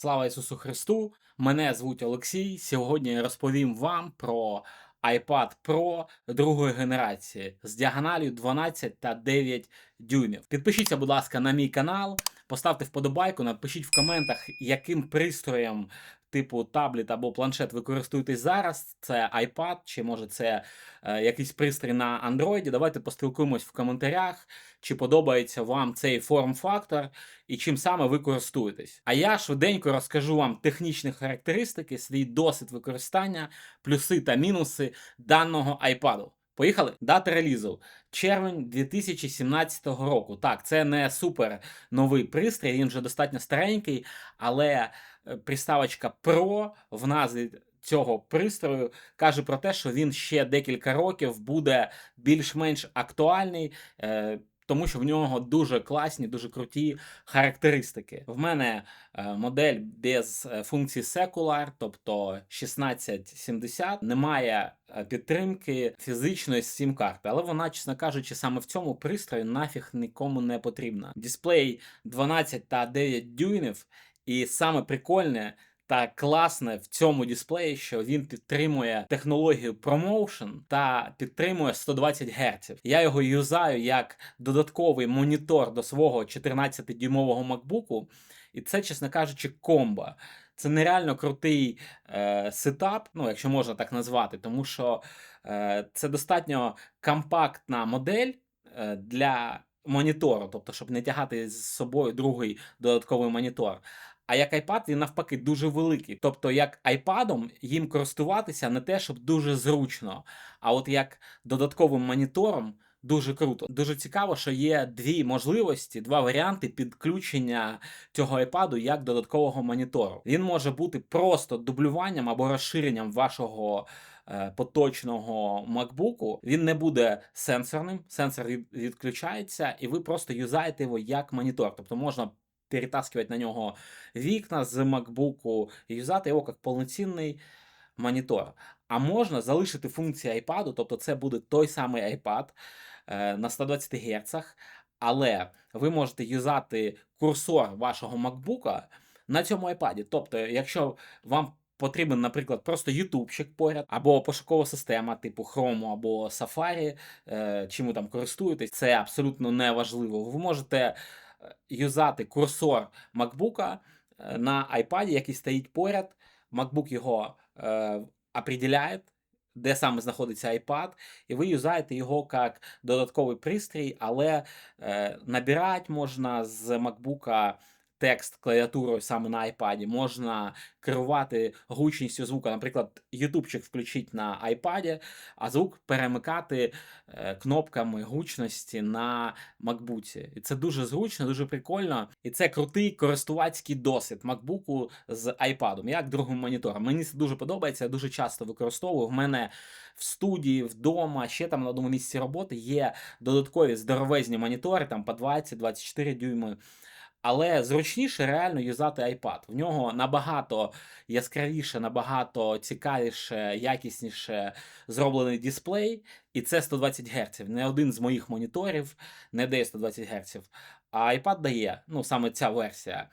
Слава Ісусу Христу! Мене звуть Олексій. Сьогодні я розповім вам про iPad Pro другої генерації з діагональю 12 та 9 дюймів. Підпишіться, будь ласка, на мій канал, поставте вподобайку, напишіть в коментах, яким пристроєм типу таблет або планшет ви користуєтесь зараз. Це iPad, чи може це е, якийсь пристрій на Android. Давайте поспілкуємось в коментарях, чи подобається вам цей форм-фактор і чим саме ви користуєтесь. А я швиденько розкажу вам технічні характеристики, свій досвід використання, плюси та мінуси даного iPad. Поїхали? Дата релізу червень 2017 року. Так, це не супер новий пристрій, він вже достатньо старенький, але приставочка Pro в назві цього пристрою каже про те, що він ще декілька років буде більш-менш актуальний. е, Тому що в нього дуже класні, дуже круті характеристики. В мене е, модель без е, функції Secular, тобто 1670, немає е, підтримки фізичної сім-карти, але вона, чесно кажучи, саме в цьому пристрої нафіг нікому не потрібна. Дисплей 12 та 9 дюймів, і саме прикольне. Та класне в цьому дисплеї, що він підтримує технологію ProMotion та підтримує 120 Гц. Я його юзаю як додатковий монітор до свого 14-дюймового MacBook, і це, чесно кажучи, комбо. Це нереально крутий е, сетап, ну якщо можна так назвати, тому що е, це достатньо компактна модель е, для монітору, тобто, щоб не тягати з собою другий додатковий монітор. А як iPad, він навпаки дуже великий. Тобто, як iPad їм користуватися не те, щоб дуже зручно, а от як додатковим монітором. Дуже круто. Дуже цікаво, що є дві можливості, два варіанти підключення цього iPad як додаткового монітору. Він може бути просто дублюванням або розширенням вашого е, поточного MacBook. Він не буде сенсорним, сенсор від- відключається, і ви просто юзаєте його як монітор. Тобто можна перетаскивать на нього вікна з MacBook і юзати його як повноцінний монітор. А можна залишити функції iPad, тобто це буде той самий iPad е, на 120 Гц, але ви можете юзати курсор вашого MacBook на цьому iPad. Тобто, якщо вам потрібен, наприклад, просто ютубчик поряд, або пошукова система, типу Chrome або Safari, е, чим ви там користуєтесь, це абсолютно не важливо. Ви можете юзати курсор MacBook е, на iPad, який стоїть поряд. MacBook його е, определяє, де саме знаходиться iPad, і ви юзаєте його як додатковий пристрій, але е, набирати можна з MacBook текст клавіатурою саме на iPad, можна керувати гучністю звука. Наприклад, ютубчик включити на iPad, а звук перемикати е, кнопками гучності на MacBook. І це дуже зручно, дуже прикольно. І це крутий користувацький досвід MacBook з iPad, як другим монітором. Мені це дуже подобається, я дуже часто використовую. В мене в студії, вдома, ще там на одному місці роботи є додаткові здоровезні монітори, там по 20-24 дюйми. Але зручніше реально юзати iPad. В нього набагато яскравіше, набагато цікавіше, якісніше зроблений дисплей, і це 120 Гц. Не один з моїх моніторів не дає 120 Гц. А iPad дає, ну саме ця версія.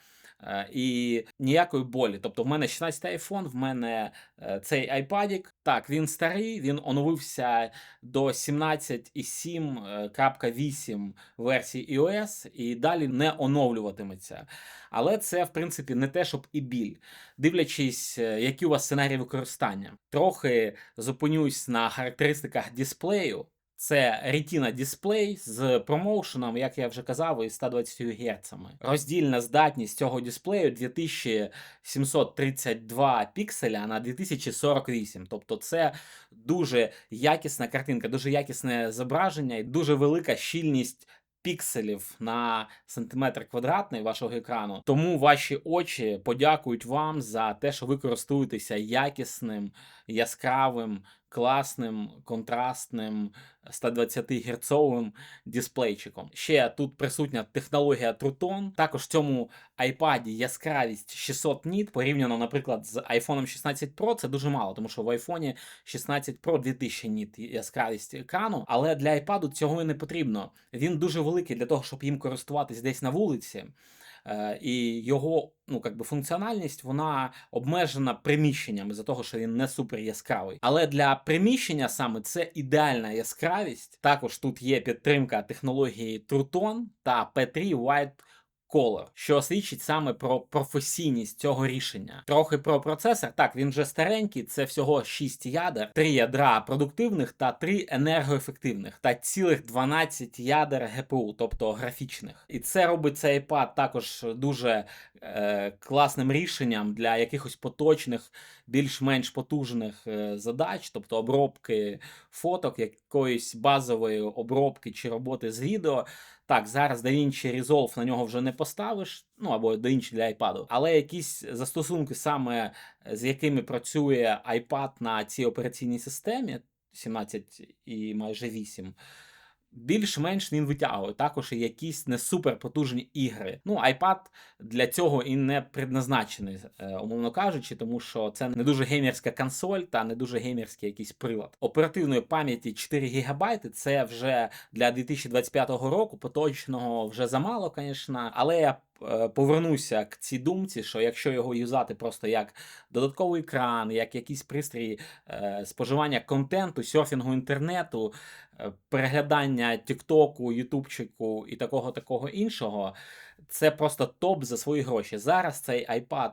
Е, І ніякої болі. Тобто, в мене 16 iPhone, в мене е, цей iPad. Так, він старий, він оновився до 17,7.8 версії iOS і далі не оновлюватиметься. Але це, в принципі, не те, щоб і біль. Дивлячись, е, які у вас сценарії використання. Трохи зупинюсь на характеристиках дисплею. Це Retina дисплей з промоушеном, як я вже казав, із 120 Гц. Роздільна здатність цього дисплею 2732 пікселя на 2048. Тобто це дуже якісна картинка, дуже якісне зображення і дуже велика щільність. Пікселів на сантиметр квадратний вашого екрану, тому ваші очі подякують вам за те, що ви користуєтеся якісним, яскравим, класним, контрастним 120 герцовим дисплейчиком. Ще тут присутня технологія True Tone. Також в цьому iPad яскравість 600 ніт порівняно, наприклад, з iPhone 16 Pro це дуже мало, тому що в iPhone 16 Pro 2000 ніт яскравість екрану. Але для iPad цього і не потрібно. Він дуже великий для того, щоб їм користуватись десь на вулиці. Е, і його ну, как би, функціональність вона обмежена приміщеннями за того, що він не супер яскравий. Але для приміщення саме це ідеальна яскравість. Також тут є підтримка технології Truton та P3 White Color, що свідчить саме про професійність цього рішення. Трохи про процесор. Так, він вже старенький, це всього 6 ядер, 3 ядра продуктивних та 3 енергоефективних, та цілих 12 ядер ГПУ, тобто графічних. І це робить цей iPad також дуже е, класним рішенням для якихось поточних, більш-менш потужних е, задач, тобто обробки фоток, якоїсь базової обробки чи роботи з відео. Так, зараз DaVinci Resolve на нього вже не поставиш, ну або DaVinci для iPad, але якісь застосунки, саме з якими працює iPad на цій операційній системі, 17 і майже 8, більш-менш він витягує. Також і якісь не супер потужні ігри. Ну, iPad для цього і не предназначений, е, умовно кажучи, тому що це не дуже геймерська консоль та не дуже геймерський якийсь прилад. Оперативної пам'яті 4 ГБ це вже для 2025 року поточного вже замало, звісно, але я. Повернуся к цій думці, що якщо його юзати просто як додатковий екран, як якийсь пристрій е, споживання контенту, серфінгу інтернету, е, переглядання Тіктоку, Ютубчику і такого такого іншого, це просто топ за свої гроші. Зараз цей iPad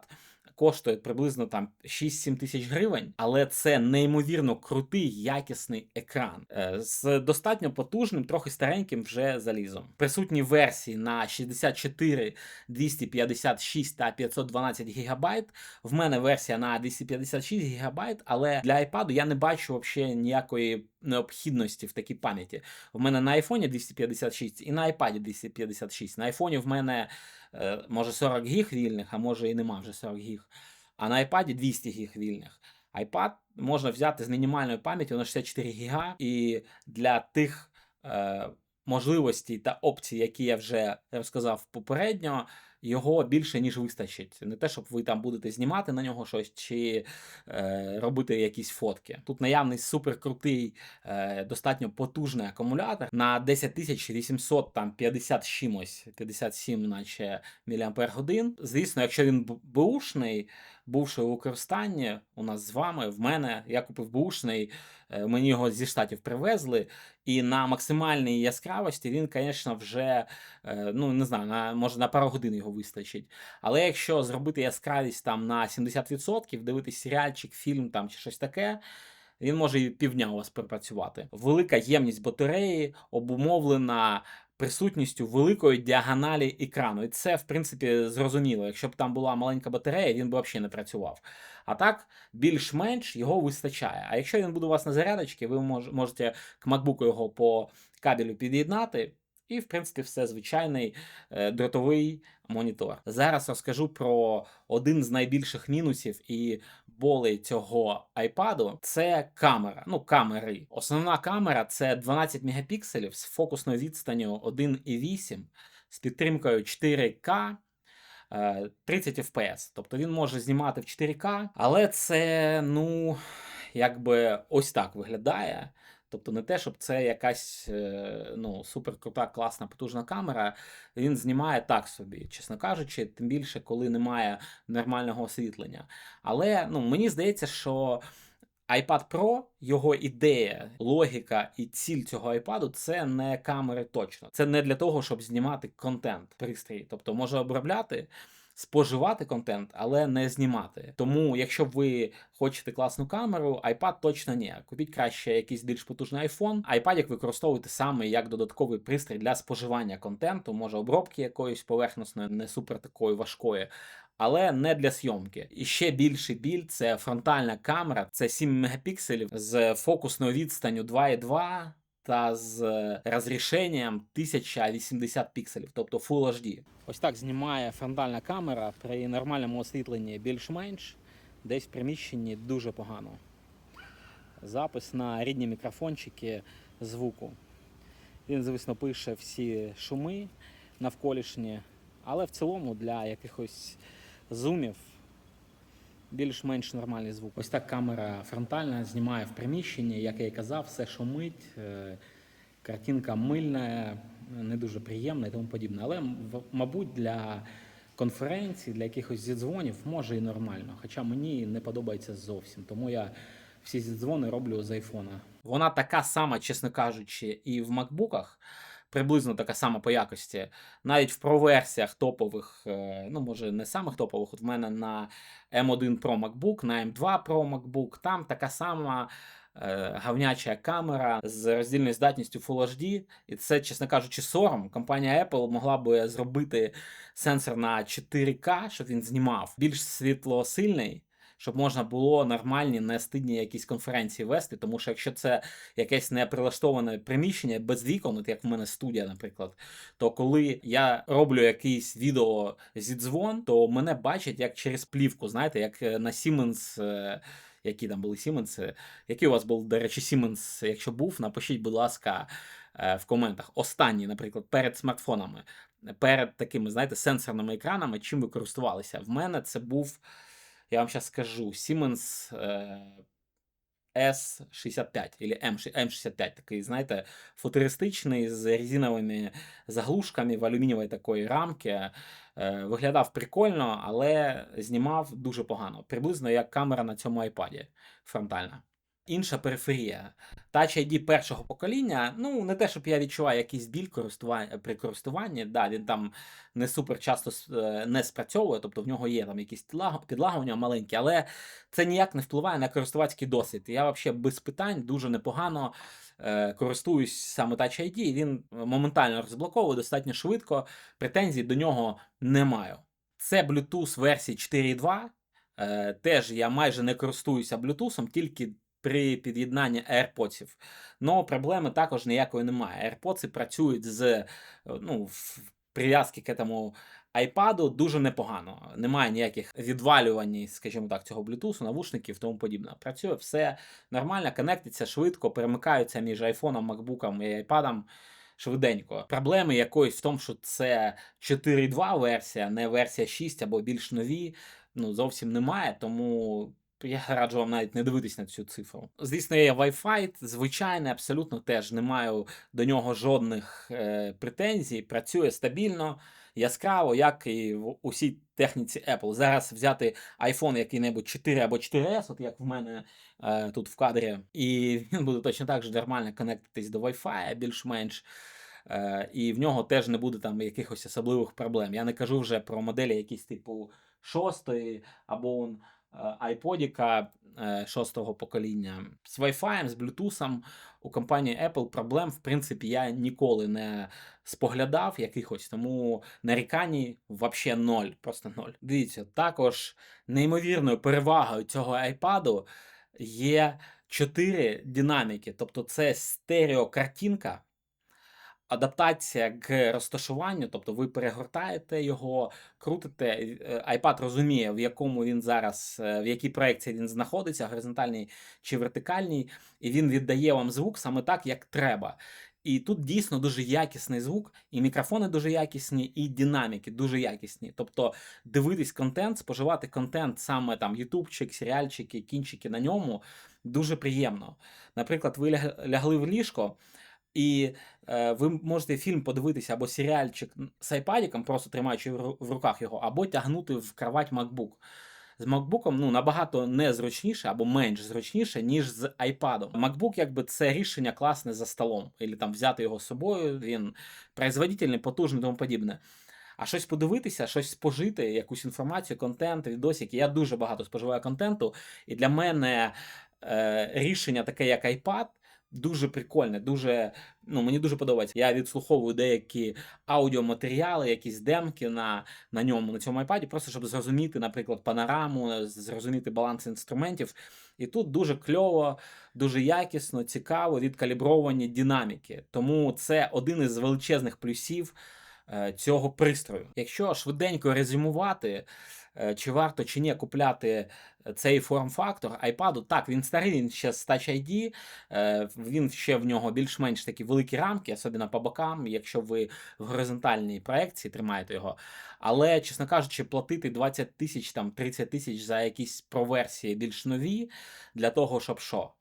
коштує приблизно там 6-7 тисяч гривень, але це неймовірно крутий, якісний екран е, з достатньо потужним, трохи стареньким вже залізом. Присутні версії на 64, 256 та 512 гігабайт. В мене версія на 256 гігабайт, але для iPad я не бачу взагалі ніякої необхідності в такій пам'яті. В мене на iPhone 256 і на iPad 256. На iPhone в мене е, може 40 гіг вільних, а може і нема вже 40 гіг. А на iPad 200 гіг вільних. iPad можна взяти з мінімальною пам'яттю на 64 гіга, і для тих е, можливостей та опцій, які я вже розказав попередньо, його більше ніж вистачить. Не те, щоб ви там будете знімати на нього щось чи е, робити якісь фотки. Тут наявний суперкрутий, е, достатньо потужний акумулятор на 10800 там 50 чимось, 57 наче мАч. Звісно, якщо він бушний, бувши у використанні у нас з вами, в мене, я купив бушний, е, мені його зі штатів привезли, і на максимальній яскравості він, звісно, вже е, ну не знаю, на може на пару годин його вистачить. Але якщо зробити яскравість там на 70%, дивитись серіальчик, фільм там чи щось таке. Він може і півдня у вас пропрацювати. Велика ємність батареї обумовлена присутністю великої діагоналі екрану. І це, в принципі, зрозуміло. Якщо б там була маленька батарея, він би взагалі не працював. А так, більш-менш його вистачає. А якщо він буде у вас на зарядочці, ви мож- можете к MacBook його по кабелю під'єднати. І, в принципі, все звичайний е, дротовий монітор. Зараз розкажу про один з найбільших мінусів і болей цього айпаду це камера. Ну, камери. Основна камера це 12 мегапікселів з фокусною відстанню 1,8 з підтримкою 4К. е, 30 FPS. Тобто він може знімати в 4К, але це, ну, якби ось так виглядає. Тобто не те, щоб це якась е, ну, суперкрута, класна, потужна камера. Він знімає так собі, чесно кажучи, тим більше, коли немає нормального освітлення. Але ну, мені здається, що iPad Pro, його ідея, логіка і ціль цього iPad це не камери точно. Це не для того, щоб знімати контент пристрій. Тобто може обробляти. Споживати контент, але не знімати. Тому, якщо ви хочете класну камеру, iPad точно ні. Купіть краще якийсь більш потужний iPhone. iPad як використовуйте саме як додатковий пристрій для споживання контенту, може обробки якоїсь поверхностної, не супер такої важкої. Але не для зйомки. І ще більший біль це фронтальна камера, це 7 мегапікселів з фокусною відстанню 2,2 та з розрішенням 1080 пікселів, тобто Full HD. Ось так знімає фронтальна камера при нормальному освітленні більш-менш, десь в приміщенні дуже погано. Запис на рідні мікрофончики звуку. Він, звісно, пише всі шуми навколишні, але в цілому для якихось зумів більш-менш нормальний звук. Ось так камера фронтальна знімає в приміщенні, як я і казав, все шумить, е, картинка мильна, не дуже приємна і тому подібне. Але, мабуть, для конференцій, для якихось зідзвонів, може і нормально. Хоча мені не подобається зовсім. Тому я всі зідзвони роблю з айфона. Вона така сама, чесно кажучи, і в макбуках. Приблизно така сама по якості. Навіть в про-версіях топових, е, ну може не самих топових, от в мене на M1 Pro MacBook, на M2 Pro MacBook, там така сама е, гавняча камера з роздільною здатністю Full HD. І це, чесно кажучи, сором. Компанія Apple могла би зробити сенсор на 4К, щоб він знімав більш світлосильний. Щоб можна було нормальні, не стидні якісь конференції вести, тому що якщо це якесь неприлаштоване приміщення без вікон, от як в мене студія, наприклад, то коли я роблю якийсь відео зідзвон, то мене бачать як через плівку, знаєте, як е, на Siemens, е, які там були Siemens, який у вас був, до речі, Siemens, якщо був, напишіть, будь ласка, е, в коментах. Останній, наприклад, перед смартфонами, перед такими, знаєте, сенсорними екранами, чим ви користувалися. В мене це був, я вам сейчас скажу, Siemens е, S65 или M65, такий, знаєте, футуристичний з резиновими заглушками в алюмінієвій такої рамки. Е, Виглядав прикольно, але знімав дуже погано. Приблизно як камера на цьому iPad фронтальна. Інша периферія. Touch ID першого покоління, ну не те, щоб я відчуваю якийсь біль користування при користуванні. Да, він там не супер часто е, не спрацьовує, тобто в нього є там якісь підлаг- підлагування маленькі, але це ніяк не впливає на користувацький досвід. Я взагалі без питань дуже непогано е, користуюсь саме Touch ID, він моментально розблоковує достатньо швидко. Претензій до нього не маю. Це Bluetooth версії 4.2. Е, теж я майже не користуюся Bluetooth, тільки при під'єднанні AirPods. Но проблеми також ніякої немає. AirPods працюють з е, ну, прив'язки к этому iPad дуже непогано. Немає ніяких відвалювань, скажімо так, цього Bluetooth, навушників і тому подібне. Працює все нормально, коннектиться швидко, перемикаються між айфоном, MacBook і iPad швиденько. Проблеми якоїсь в тому, що це 4.2 версія, не версія 6 або більш нові, ну зовсім немає, тому. Я раджу вам навіть не дивитись на цю цифру. Звісно, є Wi-Fi, звичайний, абсолютно теж не маю до нього жодних е, претензій. Працює стабільно, яскраво, як і в усій техніці Apple. Зараз взяти iPhone який-небудь 4 або 4S, от як в мене е, тут в кадрі, і він буде точно так же нормально конектитись до Wi-Fi, більш-менш. Е, і в нього теж не буде там якихось особливих проблем. Я не кажу вже про моделі якісь типу шостої або он, е, айподіка е, шостого покоління. З Wi-Fi, з Bluetooth у компанії Apple проблем, в принципі, я ніколи не споглядав якихось, тому нарікань взагалі ноль, просто ноль. Дивіться, також неймовірною перевагою цього iPad є чотири динаміки, тобто це стереокартинка адаптація к розташуванню, тобто ви перегортаєте його, крутите, е, iPad розуміє, в якому він зараз, е, в якій проекції він знаходиться, горизонтальній чи вертикальній, і він віддає вам звук саме так, як треба. І тут дійсно дуже якісний звук, і мікрофони дуже якісні, і динаміки дуже якісні. Тобто дивитись контент, споживати контент, саме там ютубчик, серіальчики, кінчики на ньому дуже приємно. Наприклад, ви лягли в ліжко. І е, ви можете фільм подивитися або серіальчик з айпадіком, просто тримаючи в ру- в руках його, або тягнути в кровать MacBook. З MacBook ну, набагато незручніше або менш зручніше, ніж з iPad. MacBook, якби це рішення класне за столом, або там взяти його з собою, він производительний, потужний тому подібне. А щось подивитися, щось спожити, якусь інформацію, контент, відосики. Я дуже багато споживаю контенту, і для мене е, рішення таке, як iPad, дуже прикольне, дуже, ну, мені дуже подобається. Я відслуховую деякі аудіоматеріали, якісь демки на, на ньому, на цьому iPad, просто щоб зрозуміти, наприклад, панораму, зрозуміти баланс інструментів. І тут дуже кльово, дуже якісно, цікаво відкалібровані динаміки. Тому це один із величезних плюсів е, цього пристрою. Якщо швиденько резюмувати, е, чи варто чи ні купляти цей форм-фактор iPad, так, він старий, він ще з Touch ID, е, він ще в нього більш-менш такі великі рамки, особливо по бокам, якщо ви в горизонтальній проекції тримаєте його. Але, чесно кажучи, платити 20 тисяч, там 30 тисяч за якісь проверсії більш нові, для того, щоб що?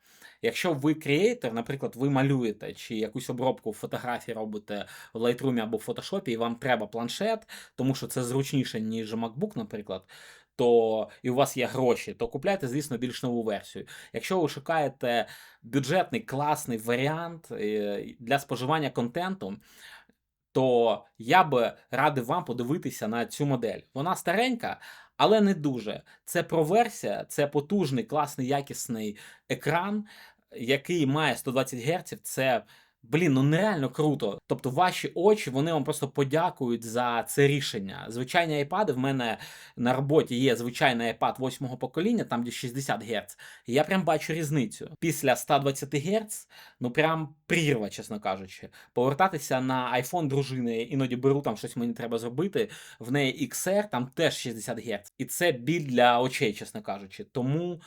Якщо ви креатор, наприклад, ви малюєте чи якусь обробку фотографій робите в Lightroom або в Photoshop, і вам треба планшет, тому що це зручніше, ніж MacBook, наприклад. То і у вас є гроші, то купляйте, звісно, більш нову версію. Якщо ви шукаєте бюджетний класний варіант е, для споживання контенту, то я би радив вам подивитися на цю модель. Вона старенька, але не дуже. Це проверсія, це потужний, класний, якісний екран, який має 120 Гц. Це. Блін, ну нереально круто. Тобто ваші очі вони вам просто подякують за це рішення. Звичайні айпади в мене на роботі є звичайний iPad восьмого покоління, там де 60 Гц. І я прям бачу різницю. Після 120 Гц, ну прям прірва, чесно кажучи. Повертатися на iPhone дружини, іноді беру там щось мені треба зробити. В неї XR, там теж 60 Гц. І це біль для очей, чесно кажучи. Тому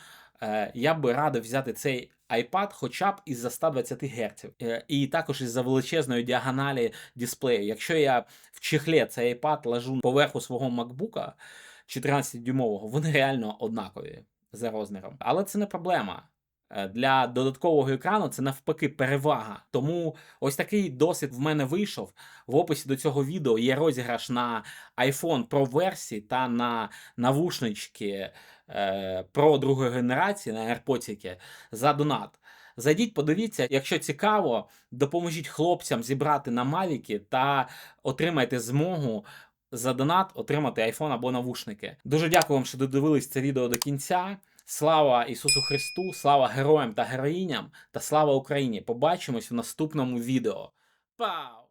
я би радив взяти цей iPad хоча б із-за 120 Гц. Е, і також із-за величезної діагоналі дисплею. Якщо я в чехлі цей iPad лажу поверху свого MacBook 14-дюймового, вони реально однакові за розміром. Але це не проблема. Е, Для додаткового екрану це навпаки перевага. Тому ось такий досвід в мене вийшов. В описі до цього відео є розіграш на iPhone Pro версії та на навушнички е, Pro другої генерації на AirPods за донат. Зайдіть, подивіться, якщо цікаво, допоможіть хлопцям зібрати на Мавіки та отримайте змогу за донат отримати iPhone або навушники. Дуже дякую вам, що додивились це відео до кінця. Слава Ісусу Христу, слава героям та героїням та слава Україні! Побачимось в наступному відео. Пау!